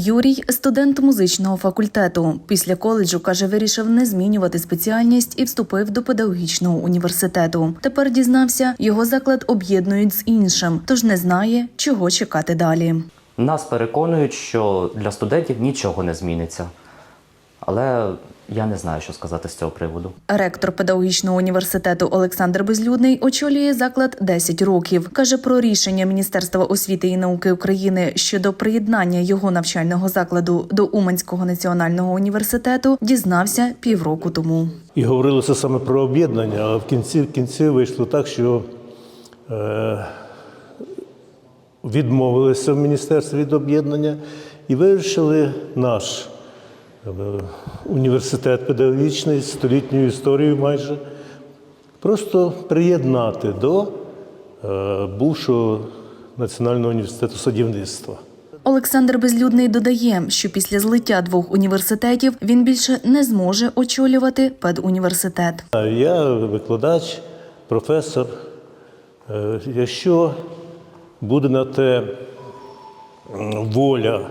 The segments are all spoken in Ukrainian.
Юрій студент музичного факультету. Після коледжу каже, вирішив не змінювати спеціальність і вступив до педагогічного університету. Тепер дізнався, його заклад об'єднують з іншим, тож не знає, чого чекати далі. Нас переконують, що для студентів нічого не зміниться. Але я не знаю, що сказати з цього приводу. Ректор педагогічного університету Олександр Безлюдний очолює заклад 10 років. каже про рішення Міністерства освіти і науки України щодо приєднання його навчального закладу до Уманського національного університету. Дізнався півроку тому. І говорилося саме про об'єднання, але в кінці, в кінці вийшло так, що е, відмовилися в міністерстві від об'єднання і вирішили наш університет педагогічний з столітньою історією майже просто приєднати до е, бувшого Національного університету садівництва. Олександр Безлюдний додає, що після злиття двох університетів він більше не зможе очолювати педуніверситет. Я викладач, професор. Е, Якщо буде на те воля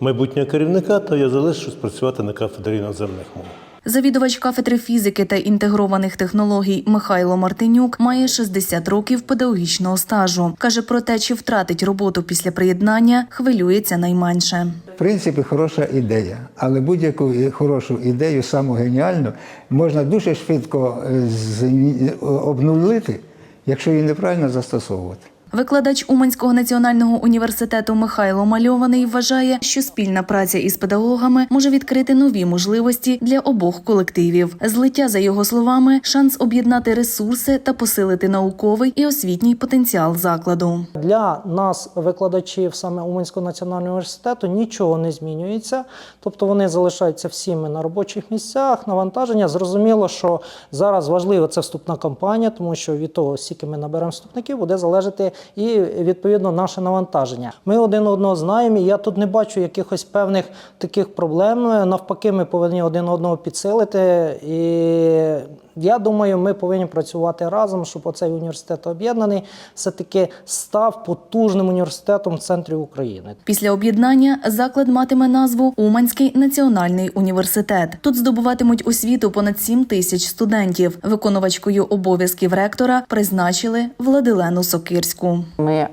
майбутнього керівника, то я залишусь працювати на кафедрі іноземних мов. Завідувач кафедри фізики та інтегрованих технологій Михайло Мартинюк має 60 років педагогічного стажу. каже про те, чи втратить роботу після приєднання, хвилюється найменше. В принципі, хороша ідея, але будь-яку хорошу ідею, саму геніальну, можна дуже швидко е, з- обнулити, якщо її неправильно застосовувати. Викладач Уманського національного університету Михайло Мальований вважає, що спільна праця із педагогами може відкрити нові можливості для обох колективів. Злиття, за його словами, шанс об'єднати ресурси та посилити науковий і освітній потенціал закладу. Для нас, викладачів саме Уманського національного університету, нічого не змінюється. Тобто вони залишаються всіми на робочих місцях, навантаження. Зрозуміло, що зараз важлива це вступна кампанія, тому що від того, скільки ми наберемо вступників, буде залежати і відповідно наше навантаження. Ми один одного знаємо, і я тут не бачу якихось певних таких проблем. Навпаки, ми повинні один одного підсилити. І я думаю, ми повинні працювати разом, щоб оцей університет об'єднаний все-таки став потужним університетом в центрі України. Після об'єднання заклад матиме назву Уманський національний університет. Тут здобуватимуть освіту понад 7 тисяч студентів. Виконувачкою обов'язків ректора призначили Владилену Сокирську. Ми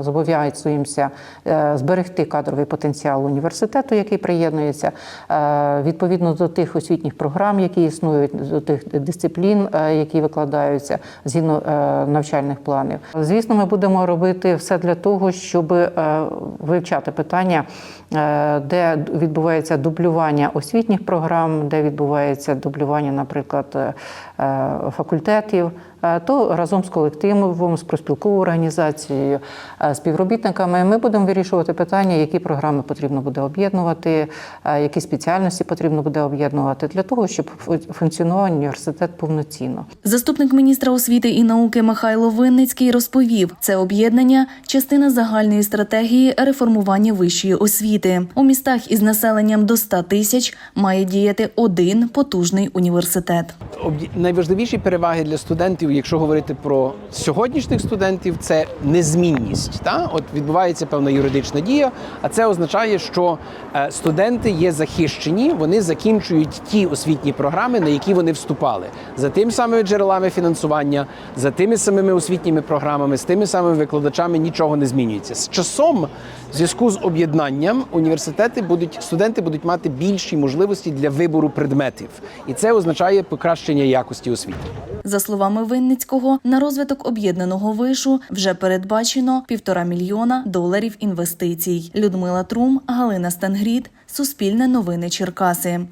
зобов'язуємося е, зберегти кадровий потенціал університету, який приєднується е, відповідно до тих освітніх програм, які існують, до тих дисциплін, е, які викладаються згідно навчальних планів. Звісно, ми будемо робити все для того, щоб вивчати питання, де відбувається дублювання освітніх програм, де відбувається дублювання, наприклад, факультетів. То разом з колективом, з проспілковою організацією, е, співробітниками ми будемо вирішувати питання, які програми потрібно буде об'єднувати, е, які спеціальності потрібно буде об'єднувати для того, щоб фу- функціонував університет повноцінно. Заступник міністра освіти і науки Михайло Винницький розповів, це об'єднання частина загальної стратегії реформування вищої освіти. У містах із населенням до 100 тисяч має діяти один потужний університет. Об'є- найважливіші переваги для студентів, якщо говорити про сьогоднішніх студентів, це незмінність. Та? От відбувається певна юридична дія, а це означає, що е, студенти є захищені, вони закінчують ті освітні програми, на які вони вступали, за тими самими джерелами фінансування, за тими самими освітніми програмами, з тими самими викладачами нічого не змінюється. З часом, в зв'язку з об'єднанням, університети будуть студенти будуть мати більші можливості для вибору предметів, і це означає покращення якості освіти. За словами Винницького, на розвиток об'єднаного вишу вже передбачено півтора мільйона доларів інвестицій. Людмила Трум, Галина Стангріт, Суспільне новини Черкаси.